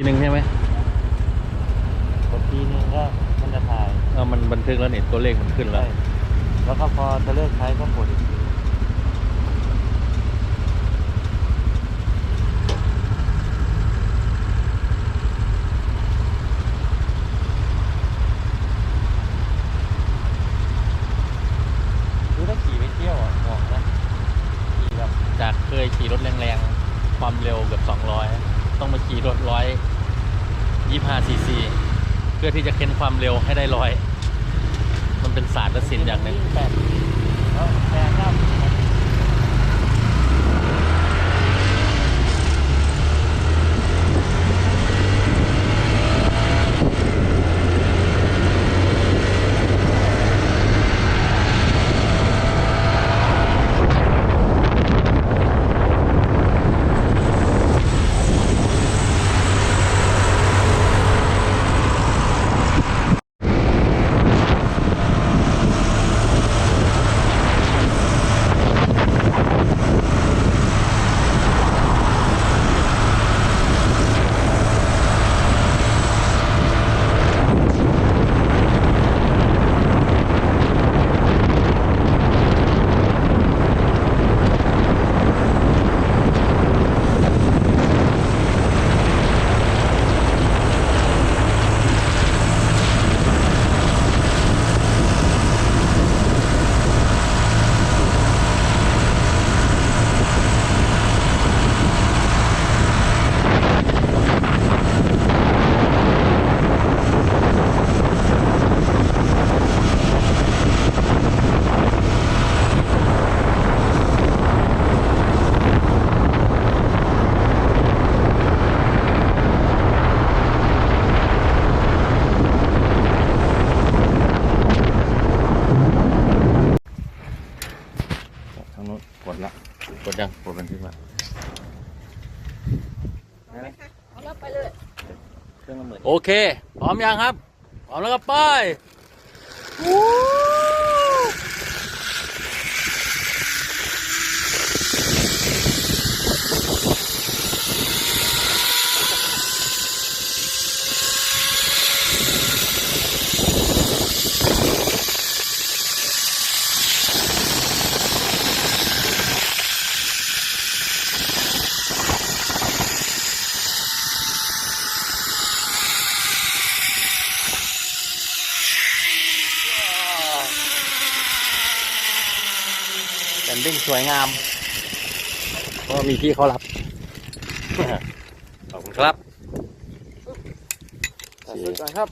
ทีหนึ่งใช่ไหมกดทีนึงก็มันจะถ่ายเออมันบันทึกแล้วเนี่ยตัวเลขมันขึ้นแล้ว ใช่แล้วก็พอจะเลิกใช้ก็กดอีกทีคือถ้าขี่ไปเที่ยวอะเหมาะนะขี่แบบจากเคยขี่รถแรงๆ ความเร็วเกือบ200 ต้องมาขี่รถร้อยยี่ห้าซีซีเพื่อที่จะเค้นความเร็วให้ได้ร้อย มันเป็นศาสตร์และศิลป์อย่างหนึ่งแปดแล้วแปดครับ ทางนู้นกดละกดยังกดบันทึกละ เอาแล้วไปเลย เครื่องละหมื่น โอเค พร้อมยังครับ พร้อมแล้วก็ไปแสวยงามเพราะว่ามีพี่เขารับขอบคุณครับตัดสุดก่อนครับ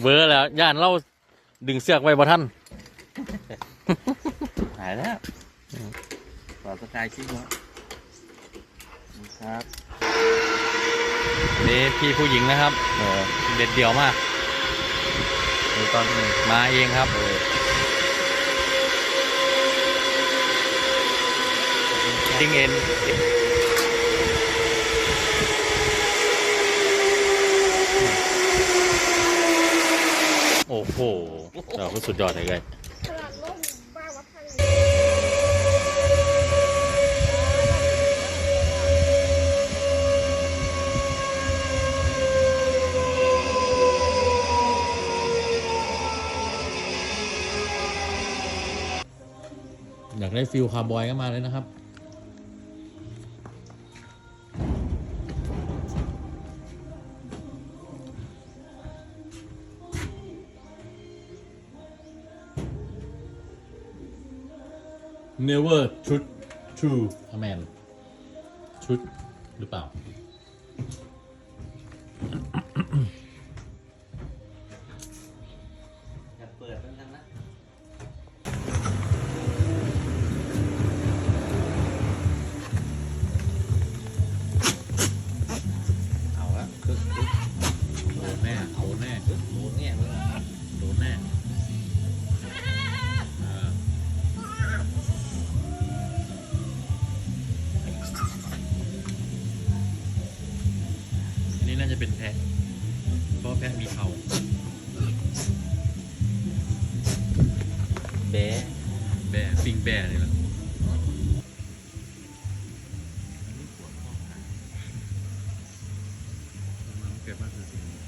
เบอร์แล้วย่านเราดึงเสือกไว้บ่ท่านหายแล้วต่อสกายชิ่งแล้วครับนี่พี่ผู้หญิงนะครับเออเด็ดเดี่ยวมากมีตอนหนึ่งมาเองครับติ้งเอ็น โอ้โหเราก็สุดยอดเลยไงอยากได้ฟิลคาร์บอยก็มาเลยนะครับ Never truth true a man ชุดหรือเปล่า แบะแบะปิงแบะนี่แหละเกิดมาคือสิ่งนี้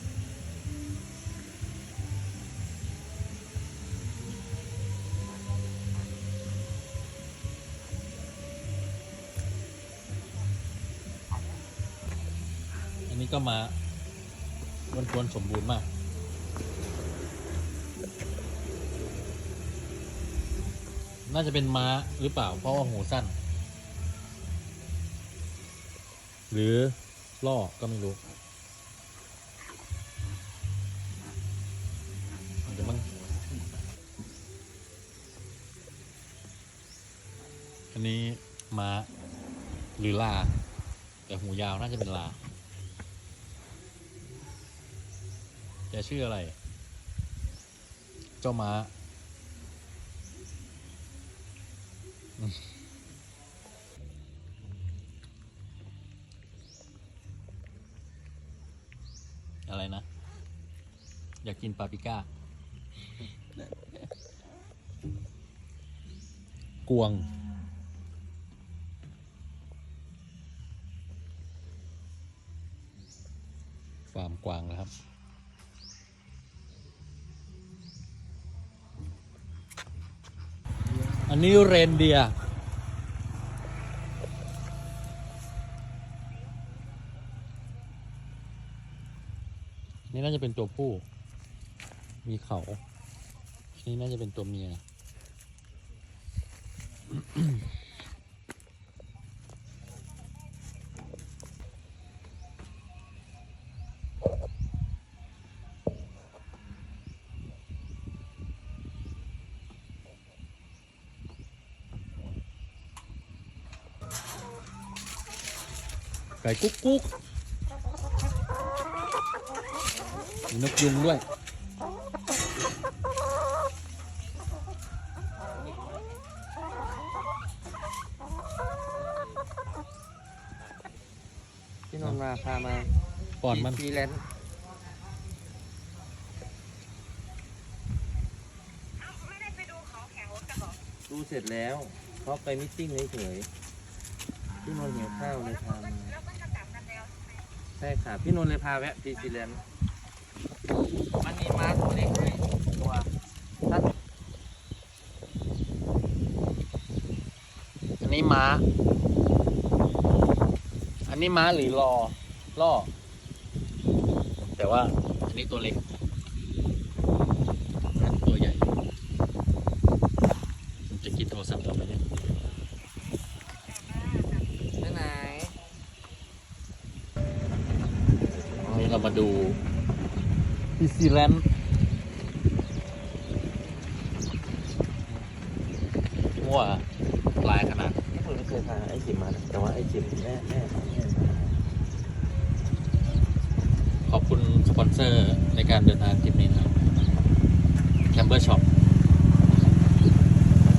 อันนี้ก็มาวนทวนๆสมบูรณ์มาก น่าจะเป็นม้าหรือเปล่า เพราะว่าหูสั้น หรือล่อก็ไม่รู้เดี๋ยวมันอันนี้ม้าหรือลา แต่หูยาวน่าจะเป็นลา จะชื่ออะไร เจ้าม้า อะไรนะ อยากกินปาปิก้า กวง ฟาร์มกวางนะครับ นนี้เรนเดียร์นี่น่าจะเป็นตัวผู้ มีเขา นี่น่าจะเป็นตัวเมีย ก่กุ๊กกุ๊กมีนกยุงด้วย พี่นนท์มาพามาก่อนมันฟรีแลนซ์ดูเสร็จแล้วเขาไปมิทติ้งเฉยๆพี่นนท์หิวข้าวเลยพามา ใช่ค่ะพี่นนท์เลยพาแวะฟรีแลนซ์มันมีม้าตัวเล็กด้วยตัวถ้าอันนี้ม้า อันนี้ม้าหรือรอล่อ แต่ว่าอันนี้ตัวเล็กอันนี้ตัวใหญ่ ผมจะกินโทรศัพท์ต่อไปเนี่ย ไปไหน อันนี้เรามา ดูดิซีแลนด์มั่วลายขนาดพี่นนท์ไม่เคยพาไอ้จิมมานะแต่ว่าไอ้จิมแม่แม่แม่ขอบคุณสปอนเซอร์ในการเดินทางทริปนี้นะครับแคมเบอร์ช็อป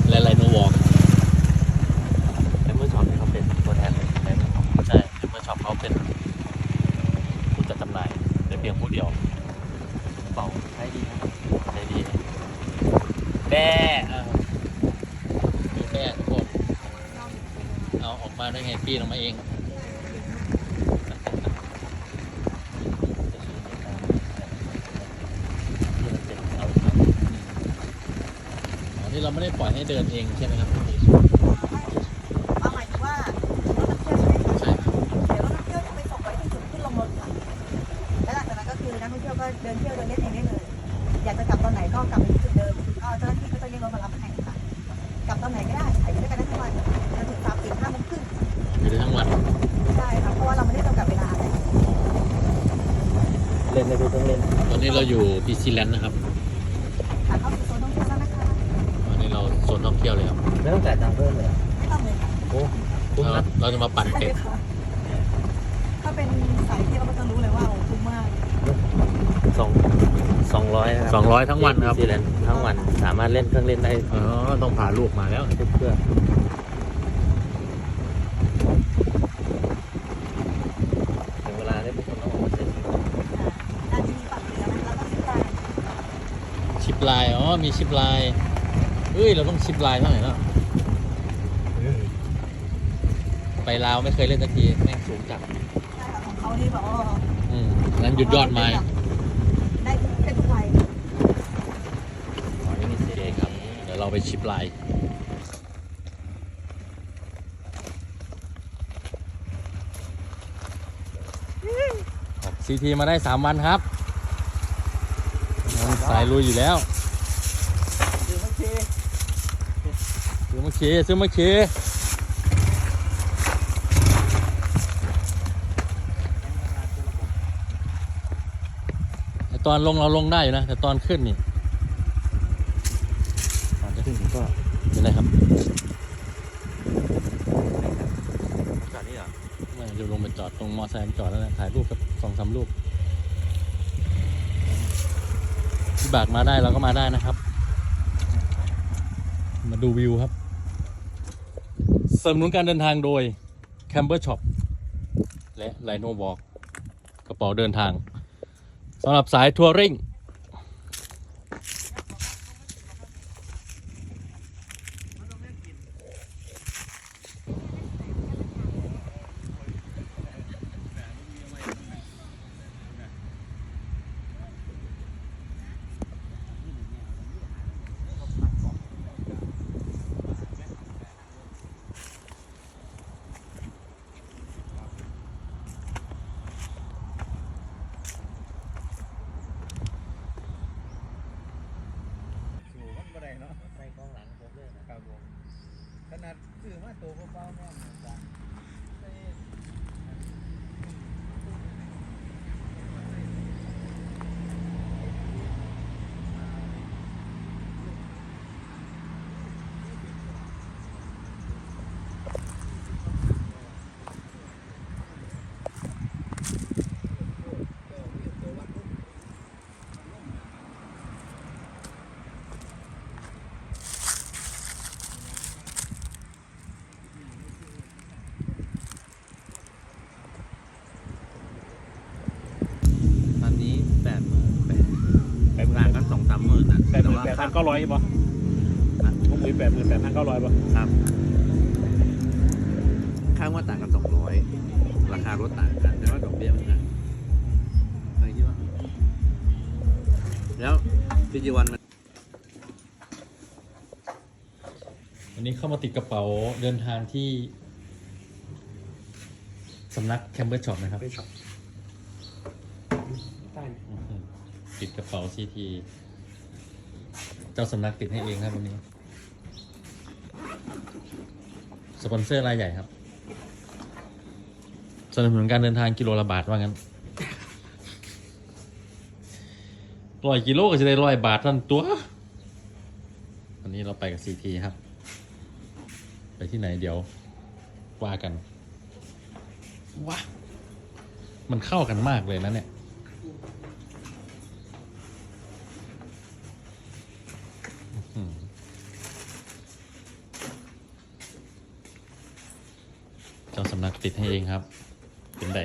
และไลโนวอล์ก แต่เมื่อช็อตเนี่ยเขาเป็นตัวแทนเลยใช่ไหม ใช่แคมเบอร์ช็อปเขาเป็นผู้จัดจำหน่ายแต่เพียงผู้เดียวเป่าใช้ดีนะครับใช่ดีแม่อะมีแม่ทุกคนเอาออกมาได้ไงปีนออกมาเองอ๋อนี่เราไม่ได้ปล่อยให้เดินเองใช่ไหมครับ เล่นได้ดูต้องเล่นตอนนี้เราอยู่พีซีแลนด์นะครับค่ะเข้าสู่โซนท่องเที่ยวแล้วนะคะตอนนี้เราโซนท่องเที่ยวเลยครับไม่ต้องจ่ายตังค์เพิ่มเลยเหรอไม่ต้องเลยค่ะโอ้คุ้มเรานะเราจะมาปั่นเป็ดถ้าเป็นสายเที่ยวก็จะรู้เลยว่าโอ้คุ้มมากสองสองร้อยนะครัสองร้อยทั้งวันครับนิวซีแลนด์ทั้งวันสามารถเล่นเครื่องเล่นได้อ๋อต้องพาลูกมาแล้ว ทุกเครื่องถึงเวลาได้พวกคนต้องออกมาเซ็น ด้านที่ฝั่งเรือนะคะ ปไลน์อ๋อ มีชิปไลน์เฮ้ย เราต้องชิปไลน์เท่าไหร่แล้วไปลาวไม่เคยเล่นสักทีแม่งสูงจัดใช่ค่ะของเขานี่แบบว่าอืมนั้นหยุดยอดไม้ได้เป็นทุกวัยอ๋อนี่มีเสียครับ เดี๋ยวเราไปชิปไลน์ซีทีมาได้สามวันครับมันสายลุยอยู่แล้ว คือเมื่อกี้ ซื้อ มาเคซื้อมาเคแต่ตอนลงเราลงได้อยู่นะ แต่ตอนขึ้นนี่ตอนจะขึ้นก็เป็นไรครับจอดนี่เหรอไม่เดี๋ยวลงไปจอดตรงมอไซค์จอดแล้วนะถ่ายรูปกับสองสามรูปที่บากมาได้เราก็มาได้นะครับ มาดูวิวครับส นับสนุนการเดินทางโดย Camber Shop และ Rhino Walk กระเป๋าเดินทางสำหรับสายทัวริงๆ สูงมันบ่ได้เนาะใส่กล้องหลังผมเลยนะครับผมขนาด ซื้อมาตัวเบาๆแม่นเหมือนกันใส่ ตอนนี้แปดหมื่นแปด แปดหมื่น ต่างกันสองสามหมื่นนะ แปดหมื่นแปด พันเก้าร้อยป่ะผมคุยแปดหมื่นแปดพันเก้าร้อยป่ะครับค่างว่าต่างกันสองร้อยราคารถต่างกัน แต่ว่าดอกเบี้ยมันต่างเคยคิดว่า แล้วพิจิวันมันวันนี้เข้ามาติดกระเป๋าเดินทางที่สำนักแคมเบอร์ช็อปนะครับไม่ช็อปใต้อื้อหือติดกระเป๋าซีที เจ้าสำนักติดให้เองครับวันนี้ สปอนเซอร์รายใหญ่ครับสนับสนุนการเดินทางกิโลละบาทว่างั้นร้อยกิโลก็จะได้ร้อยบาทนั่นตัว วันนี้เราไปกับซีทีครับ ไปที่ไหนเดี๋ยว ว่ากันว้ามันเข้ากันมากเลยนะเนี่ย อืมเจ้าสำนัก ติดให้เองครับ เป็นได